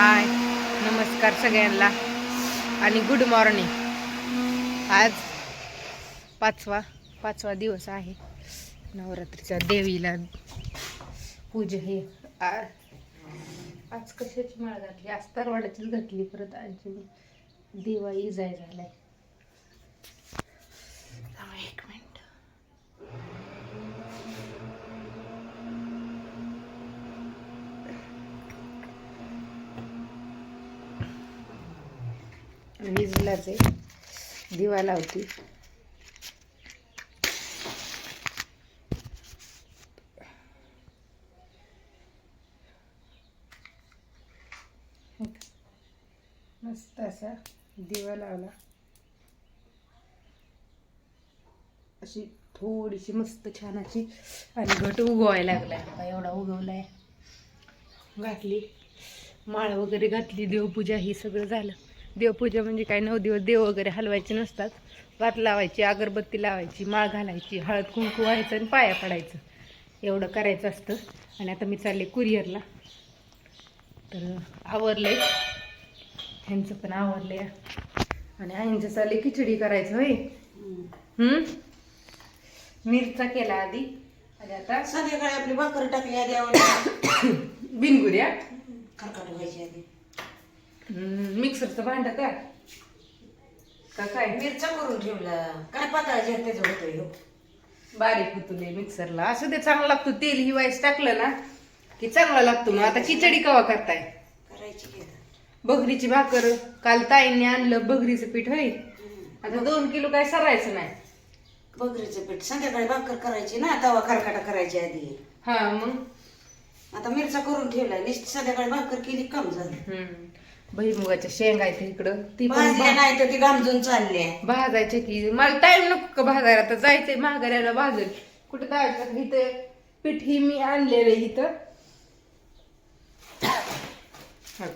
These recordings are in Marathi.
हाय. नमस्कार सगळ्यांना. आणि गुड मॉर्निंग आज पाचवा पाचवा दिवस आहे. नवरात्रीचा देवीला पूजा हे आ- आज कशाची माळ घातली? आज तरवाड्याचीच घातली परत आज. दिवाळी इजाय झालाय. विजलाच आहे दिवा लावती. हो मस्त असा दिवा लावला. अशी थोडीशी मस्त छान अशी आणि घट उगवायला लागला. एवढा उगवलाय. घातली. माळ वगैरे घातली. देवपूजा ही सगळं झालं. देवपूजा म्हणजे काय? नऊ दिवस देव वगैरे हलवायचे नसतात. वात लावायची अगरबत्ती लावायची माळ घालायची हळद कुंकू व्हायचं आणि पाया पडायचं. एवढं करायचं असतं. आणि आता मी चालले कुरिअरला. तर आवरलंय. ह्यांचं पण आवरलंय. आणि आईंचं चालले खिचडी करायचं होय. मिरचा केला आधी. आणि आता संध्याकाळी आपली भाकर टाकली आधी आवडली बिनगुऱ्या खरकट व्हायची आधी. मिक्सरचं भांड का का काय? मिरचा करून ठेवला काय पातळाची त्याचं होतं ह्यो. बारीक होतुले मिक्सरला. असं ते चांगलं लागतो. तेल ही वाईस टाकलं ना की चांगला लागतो मग. आता खिचडी कवा करताय? करायची की आता. भाकर. काल ताईंनी आणलं बघरीचं पीठ होय? आता दोन किलो काय सरायचं नाही. बकरीचं पीठ. संध्याकाळी भाकर करायची ना तवा खरकाटा करायची आधी. हा मग? आता मिरचा करून ठेवला नुसती संध्याकाळी भाकर केली कम झाली. हम्म. भुईमुगाच्या शेंगा आहेत इकडं. ती पण भाजल्या नाही तर ती गामजून चालल्या. भाजायचे की मला टाइम नको का भाजायला? तर जायचंय महागाऱ्याला भाजल कुठं जायचं? इथं. पीठ ही मी आणलेलं आहे इथं. हा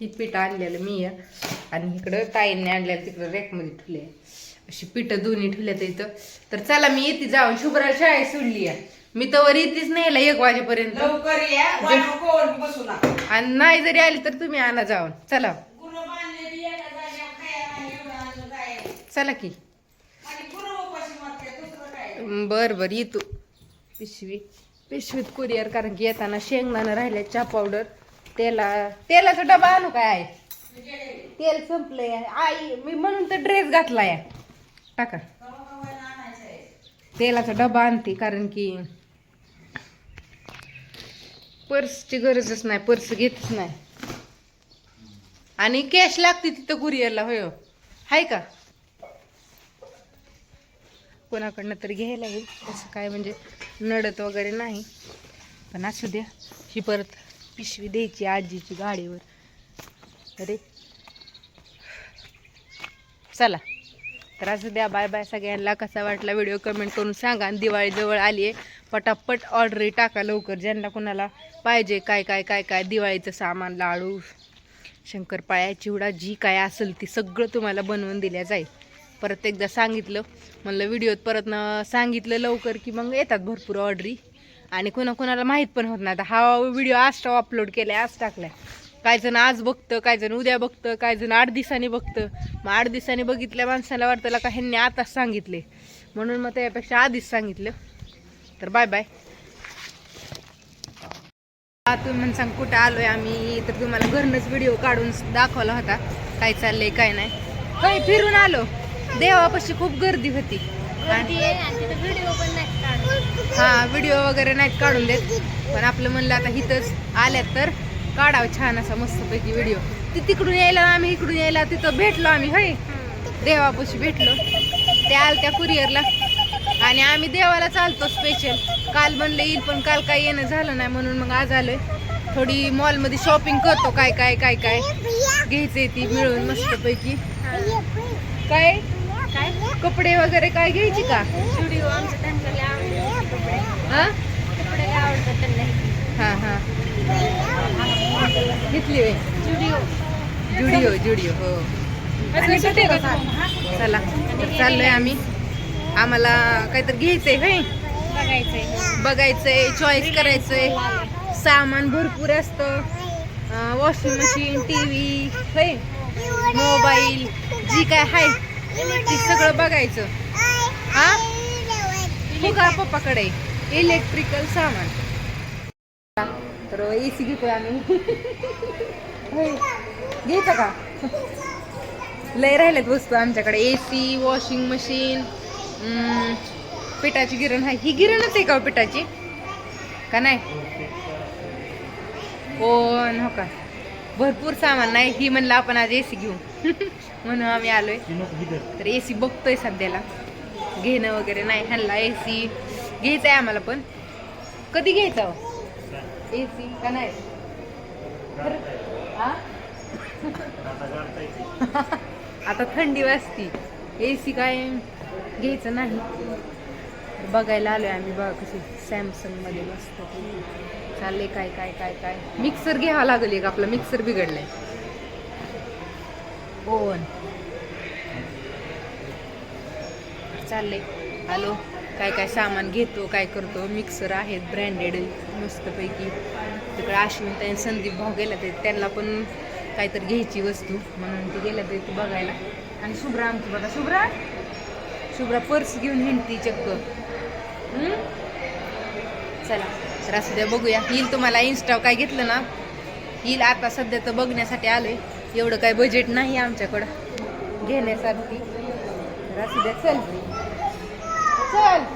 ही पीठ आणलेलं मी आहे. आणि इकडं ताईंनी आणलेलं तिकडं रॅकमध्ये ठेवले अशी पिठं दोन्ही ठेवल्यात इथं. तर चला मी येते जाऊन. शुभ्रा शाळेत सोडली आहे. मी तर वर येतेच नाहीला एक वाजेपर्यंत. लवकर या. वाट कोण बसू नका. आणि नाही जरी आली तर तुम्ही आणा जाऊन. चला. गुरं बांधलेली एका जागेवर खायला नाही एवढं आणलं काय? चला की. आणि गुरं उपाशी मारते दुसरं काय? बर बर येतो पिशवी. पिशवीत कुरिअर कारण की येताना शेंगदाणा राहिले चहा पावडर तेला तेलाचा डबा आणू काय आहे तेल संपलंय. आई मी म्हणून तर ड्रेस घातलाय. टाका. तेलाचा डबा आणते कारण की पर्सची गरजच नाही पर्स घेतच नाही. आणि कॅश लागते तिथं कुरिअरला होय हो. हाय का? कोणाकडनं तरी घ्यायला येईल. असं काय म्हणजे नडत वगैरे नाही. पण असू द्या ही परत पिशवी द्यायची आजीची गाडीवर. अरे. चला. तर असू द्या बाय बाय सगळ्यांना. कसा वाटला व्हिडिओ कमेंट करून सांगा. आणि दिवाळी जवळ आली आहे पटापट ऑर्डरी टाका लवकर. ज्यांना कोणाला पाहिजे काय काय काय काय दिवाळीचं सामान लाडू शंकरपाळ्या चिवडा जी काय असेल ती सगळं तुम्हाला बनवून दिल्या जाईल. परत एकदा सांगितलं म्हणलं व्हिडिओत परत न सांगितलं लवकर की मग येतात भरपूर ऑर्डरी आणि कोणाकोणाला माहीत पण होत नाही. आता हा व्हिडिओ आज अपलोड केला आज टाकला काय जण आज बघतं काय जण उद्या बघतं काय जण आठ दिवसांनी बघतं. मग आठ दिवसांनी बघितल्या माणसाला वाटतं का ह्यांनी आताच सांगितले. म्हणून मग त्यापेक्षा आधीच सांगितलं. तर बाय बाय. तुम्ही म्हणून सांग कुठं आलोय आम्ही? तर तुम्हाला घरनच व्हिडिओ काढून दाखवला होता. काय चाललंय काय नाही. काही फिरून आलो. देवापाशी खूप गर्दी होती. आणि हा व्हिडिओ वगैरे नाहीत काढून देत. पण आपलं म्हणलं आता इथंच आल्यात तर काढावं छान असा मस्तपैकी व्हिडिओ ती तिकडून यायला आम्ही इकडून यायला तिथं भेटलो आम्ही होय. देवापाशी भेटलो. ते आल त्या कुरिअरला आणि आम्ही देवाला चालतो स्पेशल काल म्हणलं येईल पण काल काय येणं झालं नाही म्हणून मग आज आलोय. थोडी मॉलमध्ये शॉपिंग करतो काय काय काय काय. घ्यायचंय ती मिळून मस्तपैकी. काय? काय? कपडे वगैरे काय घ्यायची का? हा हा? हा. घेतली वे स्टुडिओ जुडिओ जुडिओ हो. चला तर चाललोय आम्ही. आम्हाला काहीतरी घ्यायचंय होय? बघायचंय. चॉईस करायचंय. सामान भरपूर असतं. वॉशिंग मशीन टी व्ही होय? मोबाईल जी काय आहे ती सगळं बघायचं. हा? फुगा पप्पाकडे इलेक्ट्रिकल सामान. तर ए सी घेतोय आम्ही. घ्यायचं का? लय राहिलेत वस्तू आमच्याकडे. ए सी वॉशिंग मशीन पिठाची गिरण आहे. ही गिरणच आहे का हो पिठाची? का नाही? पण हो का? भरपूर सामान नाही. ही म्हणलं आपण आज ए सी घेऊ. म्हणून आम्ही आलोय. तर ए सी बघतोय सध्याला. घेणं वगैरे नाही. ह्यांना ए सी घ्यायचं आहे आम्हाला पण. कधी घ्यायचं हो? ए सी का नाही? आता थंडी वाजती. ए सी काय घ्यायचं नाही. बघायला आलोय आम्ही बघा कशी सॅमसंगमध्ये मस्त चाललंय काय काय काय काय. मिक्सर घ्यावा लागेल एक आपला मिक्सर बिघडलाय. ओवन चाललंय. आलो काय काय सामान घेतो काय करतो? मिक्सर आहेत ब्रँडेड मस्तपैकी. तिकडे अश्विन संदीप भाऊ गेला ते त्यांना पण काहीतरी घ्यायची वस्तू म्हणून ते गेल्या ते बघायला. आणि शुभ्रा आमची बघा. शुभ्रा? शुभ्रा पर्स घेऊन हिंडती चक्क. चला तर असू द्या बघूया. येईल तुम्हाला इन्स्टा काय घेतलं ना? येईल आता सध्या तर बघण्यासाठी आलोय. एवढं काय बजेट नाही आमच्याकडं. घेण्यासारखी. तर असू द्या चल. चल.